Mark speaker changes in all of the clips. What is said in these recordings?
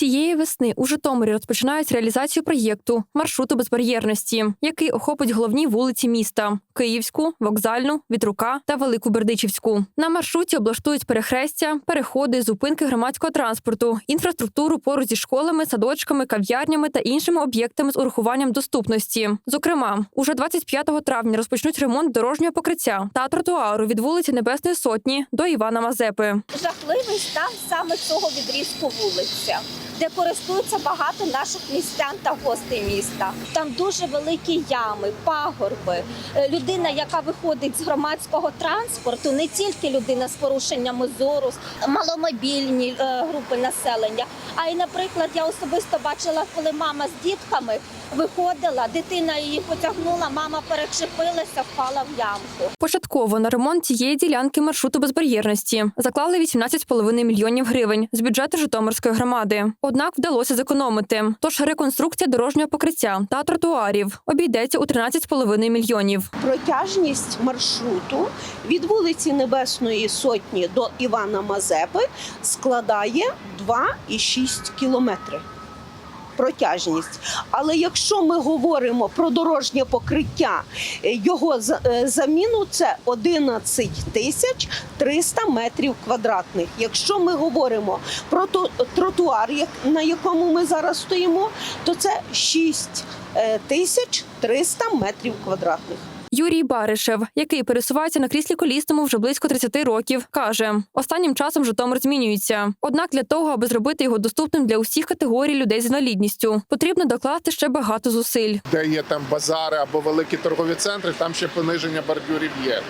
Speaker 1: Цієї весни у Житомирі розпочинають реалізацію проєкту маршруту безбар'єрності, який охопить головні вулиці міста: Київську, вокзальну, Вітрука та Велику Бердичівську. На маршруті облаштують перехрестя, переходи, зупинки громадського транспорту, інфраструктуру поруч зі школами, садочками, кав'ярнями та іншими об'єктами з урахуванням доступності. Зокрема, уже 25 травня розпочнуть ремонт дорожнього покриття та тротуару від вулиці Небесної Сотні до Івана Мазепи.
Speaker 2: жахливий стан саме цього відрізку вулиця, де користуються багато наших містян та гостей міста. Там дуже великі ями, пагорби. Е, Людина, яка виходить з громадського транспорту, не тільки людина з порушеннями зору, маломобільні е, групи населення, а й, наприклад, я особисто бачила, коли мама з дітками виходила, дитина її потягнула, мама перечепилася, впала в ямку.
Speaker 1: Початково на ремонт цієї ділянки маршруту безбар'єрності заклали 18,5 мільйонів гривень з бюджету Житомирської громади. Однак вдалося зекономити. Тож реконструкція дорожнього покриття та тротуарів обійдеться у 13,5 мільйонів.
Speaker 3: протяжність маршруту від вулиці Небесної Сотні до Івана Мазепи складає 2,6 кілометри. Протяжність. Але якщо ми говоримо про дорожнє покриття, е, його е, заміну це 11 тисяч 300 метрів квадратних. Якщо ми говоримо про тротуар, на якому ми зараз стоїмо, то це 6 е, тисяч 300 метрів квадратних.
Speaker 1: Юрій Баришев, який пересувається на кріслі колісному вже близько 30 років, каже: останнім часом Житомир змінюється. Однак для того, аби зробити його доступним для усіх категорій людей з інвалідністю, потрібно докласти ще багато зусиль.
Speaker 4: де є там базари або великі торгові центри, там ще пониження бордюрів є.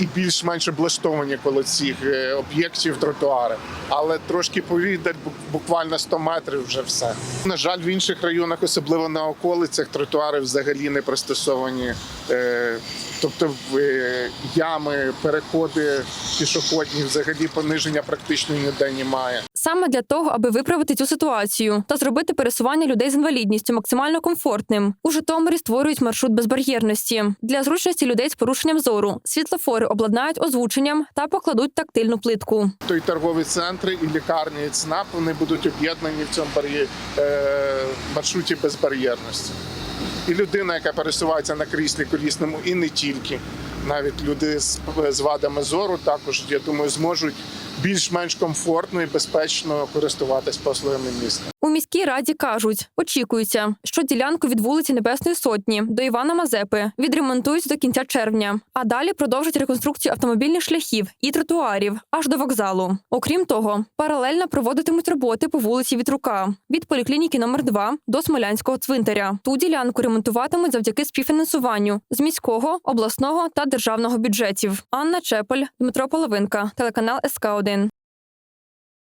Speaker 4: І більш-менш облаштовані коло цих е, об'єктів тротуари. Але трошки повідать, буквально 100 метрів вже все. На жаль, в інших районах, особливо на околицях, тротуари взагалі не пристосовані. Е, Тобто е, ями, переходи пішохідні, взагалі пониження практично ніде немає.
Speaker 1: Саме для того, аби виправити цю ситуацію та зробити пересування людей з інвалідністю максимально комфортним, у Житомирі створюють маршрут безбар'єрності для зручності людей з порушенням зору. Світлофори обладнають озвученням та покладуть тактильну плитку.
Speaker 4: То й торгові центри, і лікарні, і ЦНАП вони будуть об'єднані в цьому бар'є- е, маршруті безбар'єрності. І людина, яка пересувається на кріслі колісному, і не тільки. Навіть люди з вадами зору також, я думаю, зможуть більш-менш комфортно і безпечно користуватись послугами міста.
Speaker 1: Міській раді кажуть, очікується, що ділянку від вулиці Небесної Сотні до Івана Мазепи відремонтують до кінця червня, а далі продовжать реконструкцію автомобільних шляхів і тротуарів аж до вокзалу. Окрім того, паралельно проводитимуть роботи по вулиці Вітрука від поліклініки номер 2 до Смолянського цвинтаря. Ту ділянку ремонтуватимуть завдяки співфінансуванню з міського, обласного та державного бюджетів. Анна Чепель, Дмитро Половинка, телеканал СК 1